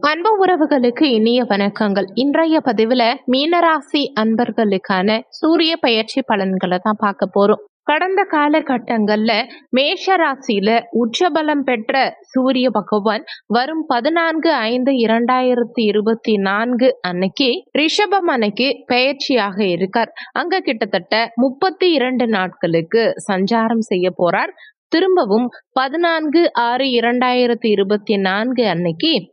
அன்பு உறவுகளுக்கு இனிய வணக்கங்கள். இன்றைய பதிவுல மீனராசி அன்பர்களுக்கான சூரிய பயிற்சி பலன்களை தான் பார்க்க போறோம். கடந்த காலகட்டங்கள்ல மேஷ ராசியில உச்சபலம் பெற்ற சூரிய பகவான் வரும் பதினான்கு ஐந்து இரண்டாயிரத்தி இருபத்தி நான்கு அன்னைக்கு ரிஷபம் அன்னைக்கு பயிற்சியாக இருக்கார். அங்க கிட்டத்தட்ட முப்பத்தி இரண்டு நாட்களுக்கு சஞ்சாரம் செய்ய போறார். திரும்பவும் பதினான்கு ஆறு இரண்டாயிரத்தி இருபத்தி நான்கு அன்னைக்கு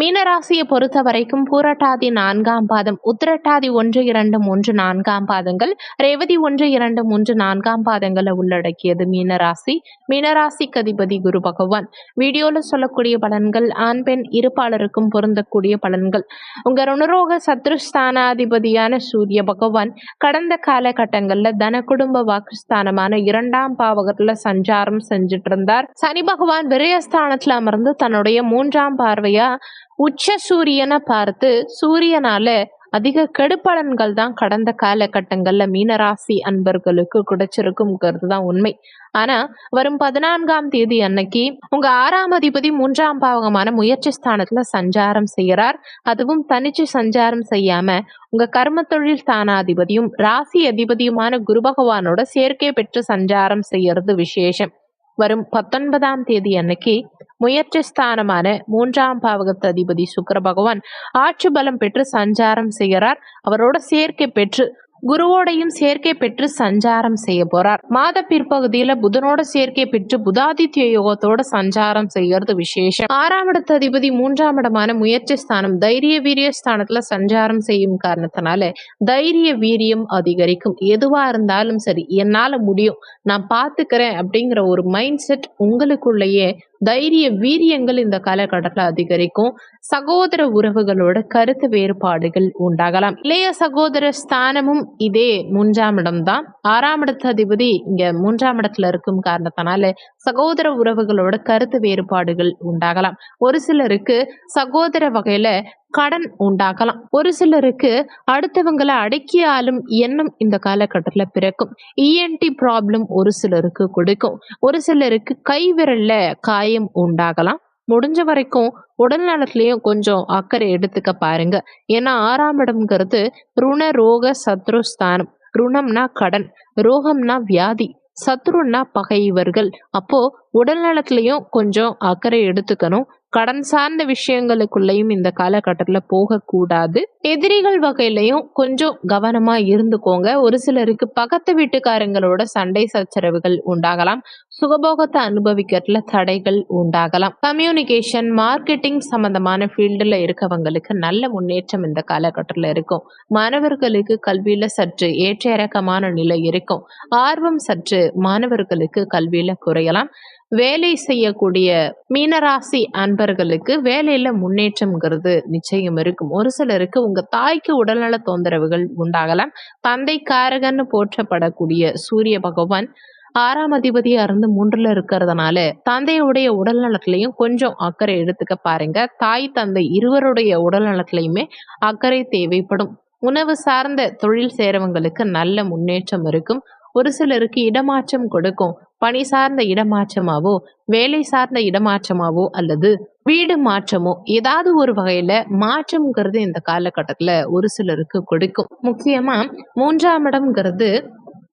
மீனராசியை பொறுத்த வரைக்கும் பூரட்டாதி நான்காம் பாதம் உத்திரட்டாதி ஒன்று இரண்டு மூன்று நான்காம் பாதங்கள் ரேவதி ஒன்று இரண்டு மூன்று நான்காம் பாதங்களை உள்ளடக்கியது மீனராசி. மீனராசிக்கு அதிபதி குரு பகவான். வீடியோல சொல்லக்கூடிய பலன்கள் ஆண் பெண் இருப்பாளருக்கும் பொருந்தக்கூடிய பலன்கள். உங்க ருணரோக சத்ருஸ்தானாதிபதியான சூரிய பகவான் கடந்த காலகட்டங்கள்ல தன குடும்ப வாக்குஸ்தானமான இரண்டாம் பாவகத்தில் சஞ்சாரம் செஞ்சுட்டு இருந்தார் சனி பகவான் விரயஸ்தானத்தில் அமர்ந்து தன்னுடைய மூன்றாம் பார்வையா உச்ச சூரியனை பார்த்து சூரியனால அதிக கெடுப்பலன்கள் தான் கடந்த காலகட்டங்கள்ல மீனராசி அன்பர்களுக்கு கிடைச்சிருக்குங்கிறது தான் உண்மை. ஆனா வரும் பதினான்காம் தேதி அன்னைக்கு உங்க ஆறாம் அதிபதி மூன்றாம் பாவகமான முயற்சி ஸ்தானத்துல சஞ்சாரம் செய்யறார். அதுவும் தனிச்சு சஞ்சாரம் செய்யாம உங்க கர்ம தொழில் ஸ்தானாதிபதியும் ராசி அதிபதியுமான குரு பகவானோட சேர்க்கை பெற்று சஞ்சாரம் செய்யறது விசேஷம். வரும் பத்தொன்பதாம் தேதி அன்னைக்கு முயற்சி ஸ்தானமான மூன்றாம் பாவகத்து அதிபதி சுக்கர பகவான் ஆட்சி பலம் பெற்று சஞ்சாரம் செய்கிறார். அவரோட சேர்க்கை பெற்று குருவோடையும் சேர்க்கை பெற்று சஞ்சாரம் செய்ய போறார். மாத பிற்பகுதியில புதனோட சேர்க்கை பெற்று புதாதித்ய யோகத்தோட சஞ்சாரம் செய்யறது விசேஷம். ஆறாம் இடத்து அதிபதி மூன்றாம் இடமான முயற்சி ஸ்தானம் தைரிய வீரிய ஸ்தானத்துல சஞ்சாரம் செய்யும் காரணத்தினால தைரிய வீரியம் அதிகரிக்கும். எதுவா இருந்தாலும் சரி என்னால முடியும் நான் பாத்துக்கிறேன் அப்படிங்கிற ஒரு மைண்ட் செட் உங்களுக்குள்ளேயே தைரிய வீரியங்கள் இந்த காலகட்டத்தில் அதிகரிக்கும். சகோதர உறவுகளோட கருத்து வேறுபாடுகள் உண்டாகலாம். இளைய சகோதர ஸ்தானமும் இதே மூன்றாம் இடம் தான் ஆறாம் இடத்து அதிபதி இங்க மூன்றாம் இடத்துல இருக்கும் காரணத்தினால சகோதர உறவுகளோட கருத்து வேறுபாடுகள் உண்டாகலாம். ஒரு சிலருக்கு சகோதர வகையில கடன் உண்டாகலாம் ஒரு சிலருக்கு அடுத்தவங்களை அடக்கி ஆளும் எண்ணம் இந்த காலகட்டத்தில் பிறக்கும். இஎன்டி ப்ராப்ளம் ஒரு சிலருக்கு கொடுக்கும். ஒரு சிலருக்கு கைவிரல்ல காயம் உண்டாகலாம். முடிஞ்ச வரைக்கும் உடல் நலத்திலையும் கொஞ்சம் அக்கறை எடுத்துக்க பாருங்க. ஏன்னா ஆறாம் இடம்ங்கிறது ருண ரோக சத்ருஸ்தானம் ருணம்னா கடன் ரோகம்னா வியாதி. சத்ருன்னா பகைவர்கள் அப்போ உடல் நலத்திலையும் கொஞ்சம் அக்கறை எடுத்துக்கணும். கடன் சார்ந்த விஷயங்களுக்குள்ளேயும் இந்த காலகட்டத்தில் போகக்கூடாது. எதிரிகள் வகையிலையும் கொஞ்சம் கவனமா இருந்துக்கோங்க. ஒரு சிலருக்கு பக்கத்து வீட்டுக்காரங்களோட சண்டை சச்சரவுகள் உண்டாகலாம். சுகபோகத்தை அனுபவிக்கிறதுல தடைகள் உண்டாகலாம். கம்யூனிகேஷன் மார்க்கெட்டிங் சம்பந்தமான ஃபீல்டில் இருக்கவங்களுக்கு நல்ல முன்னேற்றம் இந்த காலகட்டத்தில் இருக்கும். மாணவர்களுக்கு கல்வியில சற்று ஏற்ற இறக்கமான நிலை இருக்கும். ஆர்வம் சற்று மாணவர்களுக்கு கல்வியில குறையலாம். வேலை செய்யக்கூடிய மீனராசி அன்பர்களுக்கு வேலையில முன்னேற்றம்ங்கிறது நிச்சயம் இருக்கும். ஒரு சிலருக்கு உங்க தாய்க்கு உடல்நல தொந்தரவுகள் உண்டாகலாம். தந்தை காரகன்னு போற்றப்படக்கூடிய சூரிய பகவான் ஆறாம் அதிபதியா இருந்து மூன்றுல இருக்கிறதுனால தந்தையுடைய உடல் நலத்திலையும் கொஞ்சம் அக்கறை எடுத்துக்க பாருங்க. தாய் தந்தை இருவருடைய உடல் நலத்திலையுமே அக்கறை தேவைப்படும். உணவு சார்ந்த தொழில் சேரவங்களுக்கு நல்ல முன்னேற்றம் இருக்கும். ஒரு சிலருக்கு இடமாற்றம் கொடுக்கும். பணி சார்ந்த இடமாற்றமாவோ வேலை சார்ந்த இடமாற்றமாவோ அல்லது வீடு மாற்றமோ ஏதாவது ஒரு வகையில மாற்றம்ங்கிறது இந்த காலகட்டத்துல ஒரு சிலருக்கு கொடுக்கும். முக்கியமா மூன்றாம் இடம்ங்கிறது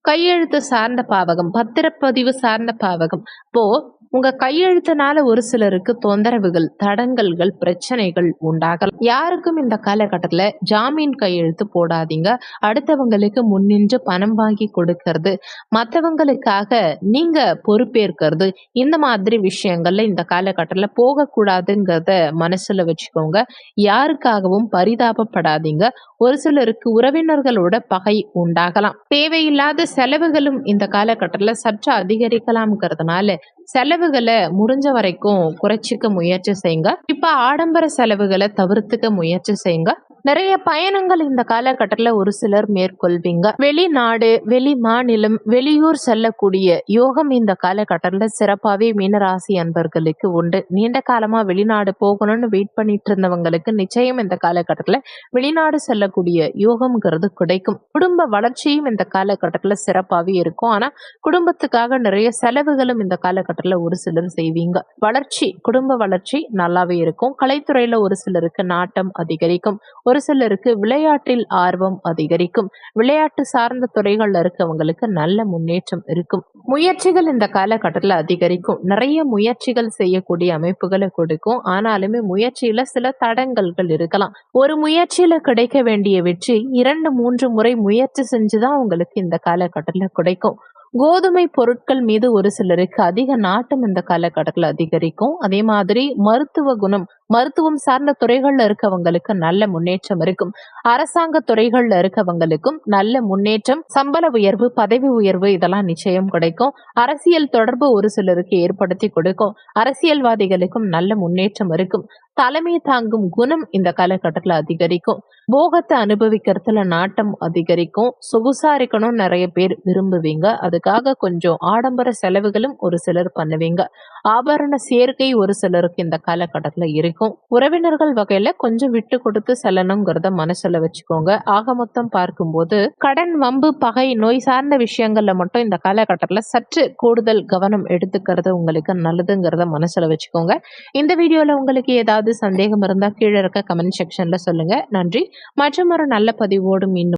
கையெழுத்து சார்ந்த பாவகம் பத்திரப்பதிவு சார்ந்த பாவகம். இப்போ உங்க கையெழுத்தினால ஒரு சிலருக்கு தொந்தரவுகள் தடங்கல்கள் பிரச்சனைகள் உண்டாகலாம். யாருக்கும் இந்த காலகட்டத்துல ஜாமீன் கையெழுத்து போடாதீங்க. அடுத்தவங்களுக்கு முன்னின்று பணம் வாங்கி கொடுக்கறது. மற்றவங்களுக்காக நீங்க பொறுப்பேற்கிறது. இந்த மாதிரி விஷயங்கள்ல இந்த காலகட்டத்துல போகக்கூடாதுங்கிறத மனசுல வச்சுக்கோங்க. யாருக்காகவும் பரிதாபப்படாதீங்க. ஒரு சிலருக்கு உறவினர்களோட பகை உண்டாகலாம். தேவையில்லாத செலவுகளும் இந்த காலகட்டத்தில் சற்று அதிகரிக்கலாம்ங்கிறதுனால செலவுகளை முடிஞ்ச வரைக்கும் குறைச்சிக்க முயற்சி செய்யுங்க. இப்ப ஆடம்பர செலவுகளை தவிர்த்துக்க முயற்சி செய்யுங்க. நிறைய பயணங்கள் இந்த காலகட்டத்தில் ஒரு சிலர் மேற்கொள்வீங்க. வெளிநாடு வெளி மாநிலம் வெளியூர் செல்லக்கூடிய யோகம் இந்த காலகட்டத்தில் சிறப்பாகவே மீனராசி அன்பர்களுக்கு உண்டு. நீண்ட காலமா வெளிநாடு போகணும்னு வெயிட் பண்ணிட்டு இருந்தவங்களுக்கு நிச்சயம் இந்த காலகட்டத்தில் வெளிநாடு செல்லக்கூடிய யோகம்ங்கிறது கிடைக்கும். குடும்ப வளர்ச்சியும் இந்த காலகட்டத்தில் சிறப்பாகவே இருக்கும். ஆனா குடும்பத்துக்காக நிறைய செலவுகளும் இந்த காலகட்டத்தில் ஒரு சிலர் செய்வீங்க. வளர்ச்சி குடும்ப வளர்ச்சி நல்லாவே இருக்கும். கலைத்துறையில ஒரு சிலருக்கு நாட்டம் அதிகரிக்கும். ஒரு சிலருக்கு விளையாட்டில் ஆர்வம் அதிகரிக்கும். விளையாட்டு சார்ந்த துறைகள்ல இருக்கவங்களுக்கு நல்ல முன்னேற்றம் இருக்கும். முயற்சிகள் இந்த காலகட்டத்தில் அதிகரிக்கும். நிறைய முயற்சிகள் செய்யக்கூடிய அமைப்புகளை கொடுக்கும். ஆனாலுமே முயற்சியில சில தடங்கல்கள் இருக்கலாம். ஒரு முயற்சியில கிடைக்க வேண்டிய வெற்றி இரண்டு மூன்று முறை முயற்சி செஞ்சுதான் உங்களுக்கு இந்த காலகட்டத்தில் கிடைக்கும். கோதுமை பொருட்கள் மீது ஒரு சிலருக்கு அதிக நாட்டம் இந்த காலகட்டத்தில் அதிகரிக்கும். அதே மாதிரி மருத்துவ குணம் மருத்துவம் சார்ந்த துறைகள்ல இருக்கவங்களுக்கு நல்ல முன்னேற்றம் இருக்கும். அரசாங்க துறைகள்ல இருக்கவங்களுக்கும் நல்ல முன்னேற்றம் சம்பள உயர்வு பதவி உயர்வு இதெல்லாம் நிச்சயம் கிடைக்கும். அரசியல் தொடர்பு ஒரு சிலருக்கு ஏற்படுத்தி கொடுக்கும். அரசியல்வாதிகளுக்கும் நல்ல முன்னேற்றம் இருக்கும். தலைமை தாங்கும் குணம் இந்த காலகட்டத்தில் அதிகரிக்கும். போகத்தை அனுபவிக்கிறதுல நாட்டம் அதிகரிக்கும். சொகுசா இருக்கணும் நிறைய பேர் விரும்புவீங்க. அதுக்காக கொஞ்சம் ஆடம்பர செலவுகளும் ஒரு சிலர் பண்ணுவீங்க. ஆபரண சேர்க்கை ஒரு சிலருக்கு இந்த காலகட்டத்தில் கிடைக்கும். உறவினர்கள் வகையில கொஞ்சம் விட்டு கொடுத்து செல்லணுங்கிறத மனசுல வச்சுக்கோங்க. ஆக மொத்தம் பார்க்கும்போது கடன் வம்பு பகை நோய் சார்ந்த விஷயங்கள்ல மட்டும் இந்த காலகட்டத்தில் சற்று கூடுதல் கவனம் எடுத்துக்கிறது உங்களுக்கு நல்லதுங்கிறத மனசுல வச்சுக்கோங்க. இந்த வீடியோல உங்களுக்கு ஏதாவது சந்தேகம் இருந்தால் கீழே இருக்க கமெண்ட் செக்ஷன்ல சொல்லுங்க. நன்றி. மற்றும் ஒரு நல்ல பதிவோடும் மீண்டும்